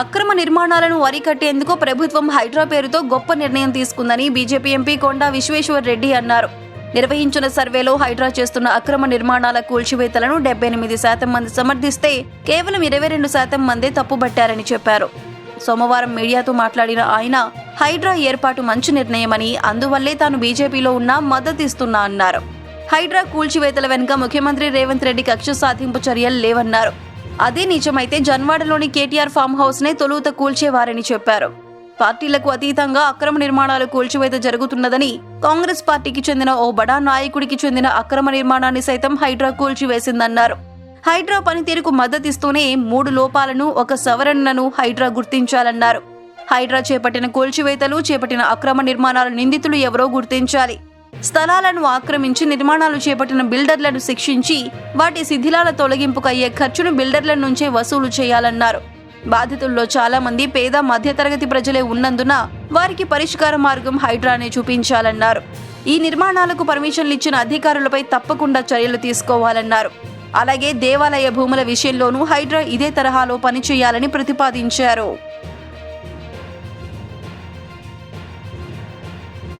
అక్రమ నిర్మాణాలను అరికట్టేందుకు ప్రభుత్వం హైడ్రా పేరుతో గొప్ప నిర్ణయం తీసుకుందని బీజేపీ ఎంపీ కొండా విశ్వేశ్వర్ రెడ్డి అన్నారు. నిర్వహించిన సర్వేలో హైడ్రా చేస్తున్న అక్రమ నిర్మాణాల కూల్చివేతలను డెబ్బై ఎనిమిది శాతం మంది సమర్థిస్తే కేవలం ఇరవై రెండు శాతం మందే తప్పుబట్టారని చెప్పారు. సోమవారం మీడియాతో మాట్లాడిన ఆయన హైడ్రా ఏర్పాటు మంచి నిర్ణయమని అందువల్లే తాను బీజేపీలో ఉన్నా మద్దతిస్తున్నా అన్నారు. హైడ్రా కూల్చివేతల వెనుక ముఖ్యమంత్రి రేవంత్ రెడ్డి కక్ష సాధింపు చర్యలు లేవన్నారు. అదే నిజమైతే జన్వాడలోని కేటీఆర్ ఫామ్ హౌస్ నే తొలుత కూల్చేవారని చెప్పారు. పార్టీలకు అతీతంగా అక్రమ నిర్మాణాలు కూల్చివేత జరుగుతున్నదని కాంగ్రెస్ పార్టీకి చెందిన ఓ బడా నాయకుడికి చెందిన అక్రమ నిర్మాణాన్ని సైతం హైడ్రా కూల్చివేసిందన్నారు. హైడ్రా పనితీరుకు మద్దతిస్తూనే మూడు లోపాలను ఒక సవరణను హైడ్రా గుర్తించాలన్నారు. హైడ్రా చేపట్టిన కూల్చివేతలు చేపట్టిన అక్రమ నిర్మాణాల నిందితులు ఎవరో గుర్తించాలి. స్థలాలను ఆక్రమించి నిర్మాణాలు చేపట్టిన బిల్డర్లను శిక్షించి వాటి శిథిలాల తొలగింపుకు అయ్యే ఖర్చును బిల్డర్ల నుంచే వసూలు చేయాలన్నారు. బాధితుల్లో చాలా మంది పేద మధ్యతరగతి ప్రజలే ఉన్నందున వారికి పరిష్కార మార్గం హైడ్రానే చూపించాలన్నారు. ఈ నిర్మాణాలకు పర్మిషన్లు ఇచ్చిన అధికారులపై తప్పకుండా చర్యలు తీసుకోవాలన్నారు. అలాగే దేవాలయ భూముల విషయంలోనూ హైడ్రా ఇదే తరహాలో పనిచేయాలని ప్రతిపాదించారు.